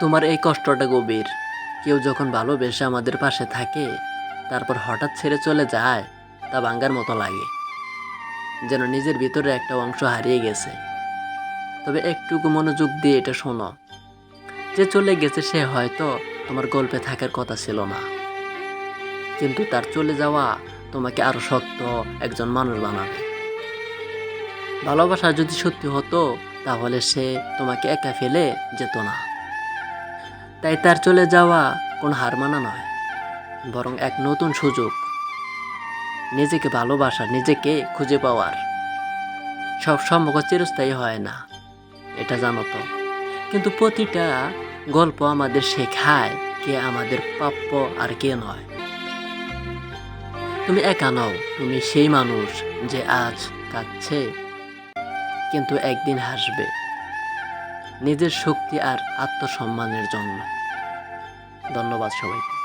তোমার এই কষ্টটা গভীর। কেউ যখন ভালোবেসে আমাদের পাশে থাকে, তারপর হঠাৎ ছেড়ে চলে যায়, তা ভাঙ্গার মতো লাগে। যেন নিজের ভিতরে একটা অংশ হারিয়ে গেছে। তবে একটুকু মনোযোগ দিয়ে এটা শোনো। যে চলে গেছে সে হয়তো তোমার গল্পে থাকার কথা ছিল না। কিন্তু তার চলে যাওয়া তোমাকে আরও শক্ত একজন মানুষ বানাবে। ভালোবাসা যদি সত্যি হতো, তাহলে সে তোমাকে একা ফেলে যেত না। তাই তার চলে যাওয়া কোনো হার মানা নয়, বরং এক নতুন সুযোগ। নিজেকে ভালোবাসা, নিজেকে খুঁজে পাওয়ার। সব সম্পর্ক চিরস্থায়ী হয় না, এটা জানো তো। কিন্তু প্রতিটা গল্প আমাদের শেখায় কে আমাদের প্রাপ্য আর কে নয়। তুমি একা নও, তুমি সেই মানুষ যে আজ কাঁদছে, কিন্তু একদিন হাসবে। নিজের শক্তি আর আত্মসম্মানের জন্য। ধন্যবাদ সবাইকে।